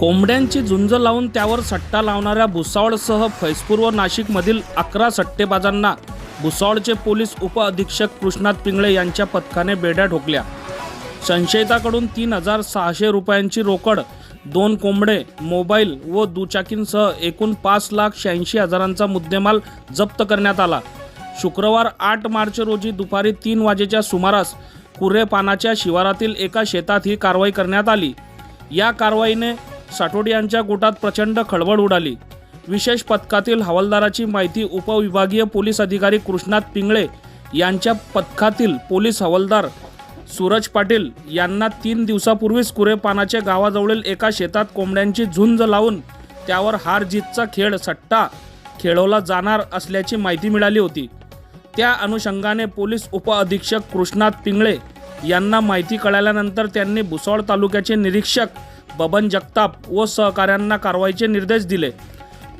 कोंबड्यांची झुंज लावून त्यावर सट्टा लावणाऱ्या भुसावळसह फैजपूर व नाशिकमधील अकरा सट्टेबाजांना भुसावळचे पोलीस उपअधीक्षक कृष्णात पिंगळे यांच्या पथकाने बेड्या ठोकल्या. संशयिताकडून तीन हजार सहाशे रुपयांची रोकड दोन कोंबडे मोबाईल व दुचाकींसह एकूण पाच लाख शहाऐंशी हजारांचा मुद्देमाल जप्त करण्यात आला. शुक्रवार आठ मार्च रोजी दुपारी तीन वाजेच्या सुमारास कुरेपानाच्या शिवारातील एका शेतात ही कारवाई करण्यात आली. या कारवाईने साठोडियांच्या गोटात प्रचंड खळबळ उडाली. विशेष पथकातील हवालदाराची माहिती उपविभागीय पोलीस अधिकारी कृष्णात पिंगळे यांच्या पथकातील पोलीस हवालदार सूरज पाटील यांना तीन दिवसापूर्वीच कुरेपानाच्या गावाजवळील एका शेतात कोंबड्यांची झुंज लावून त्यावर हार जीतचा खेळ सट्टा खेळवला जाणार असल्याची माहिती मिळाली होती. त्या अनुषंगाने पोलीस उपअधीक्षक कृष्णात पिंगळे यांना माहिती कळाल्यानंतर त्यांनी भुसावळ तालुक्याचे निरीक्षक बबन जगताप व सहकाऱ्यांना कारवाईचे निर्देश दिले.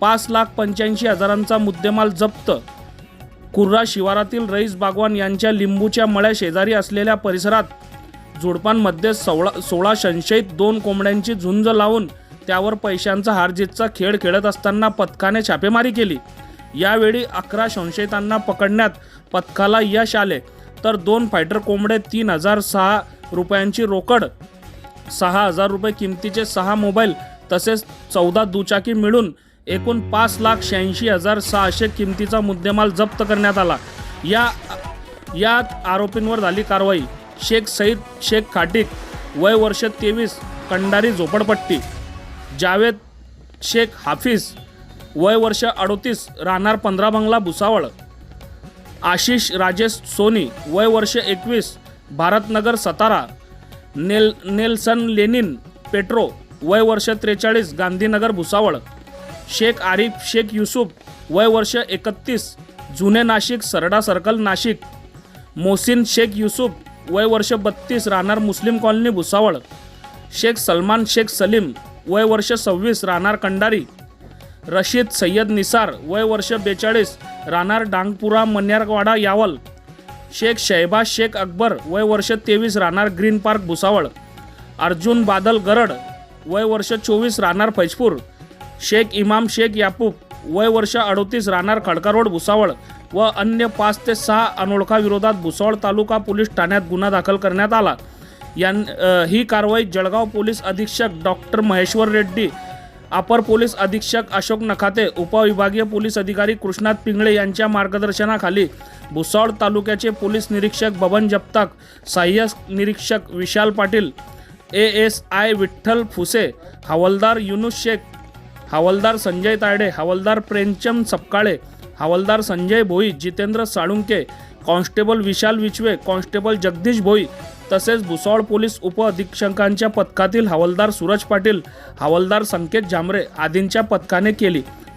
पाच लाख पंच्याऐंशी हजारांचा मुद्देमाल जप्त. कुर्रा शिवारातील रईस बागवान यांच्या लिंबूच्या मळ्या शेजारी असलेल्या परिसरात झुडपांमध्ये सोळा सोळा संशयित दोन कोंबड्यांची झुंज लावून त्यावर पैशांचा हारजीतचा खेळ खेळत असताना पथकाने छापेमारी केली. यावेळी अकरा संशयितांना पकडण्यात पथकाला यश आले. तर दोन फायटर कोंबडे तीन हजार सहा रुपयांची रोकड सहा हजार रुपये किमतीचे सहा मोबाईल तसेच चौदा दुचाकी मिळून एकूण पाच लाख शहाऐंशी हजार सहाशे किमतीचा मुद्देमाल जप्त करण्यात आला. या यात आरोपींवर झाली कारवाई. शेख सईद शेख खाटिक वय वर्ष तेवीस कंडारी झोपडपट्टी. जावेद शेख हाफिज वय वर्ष अडोतीस राहणार पंधरा बंगला भुसावळ. आशिष राजेश सोनी वय वर्ष एकवीस Bharatnagar Satara Nel Nelson Lenin Petro वय वर्ष त्रेचाळीस गांधीनगर भुसावळ. शेख आरिफ शेख युसुफ वय वर्ष एकतीस जुने नाशिक सरडा सर्कल नाशिक. मोहसिन शेख युसुफ वय वर्ष बत्तीस राहणार मुस्लिम कॉलनी भुसावळ. शेख सलमान शेख सलीम वय वर्ष सव्वीस राहणार कंडारी रशीद सय्यद निसार वय वर्ष बेचाळीस राहणार डांगपुरा मन्यारवाडा यावल. शेख शहबाज शेख अकबर वय वर्ष तेवीस राहणार ग्रीन पार्क भुसावळ. अर्जुन बादल गरड वय वर्ष चोवीस राहणार फैजपूर. शेख इमाम शेख यापूब वय वर्ष अडोतीस राहणार खडका रोड भुसावळ व अन्य पाच ते सहा अनोळखाविरोधात भुसावळ तालुका पोलीस ठाण्यात गुन्हा दाखल करण्यात आला. यां ही कारवाई जळगाव पोलीस अधीक्षक डॉक्टर महेश्वर रेड्डी अपर पोलीस अधीक्षक अशोक नखाते उपविभागीय पोलीस अधिकारी कृष्णात पिंगळे यांच्या मार्गदर्शनाखाली भुसावळ तालुक्याचे पोलीस निरीक्षक बबन जपताक सहाय्यक निरीक्षक Vishal Patil A S I Vitthal Phuse हवालदार युनुस शेख हवालदार संजय तायडे हवालदार प्रेमचंद सपकाळे हवालदार संजय भोई जितेंद्र साळुंके कॉन्स्टेबल विशाल विचवे कॉन्स्टेबल जगदीश भोई तसेच भुसावळ पोलीस उपअधीक्षकांच्या पथकातील हवालदार सूरज पाटील हवालदार संकेत झांबरे आदींच्या पथकाने केली.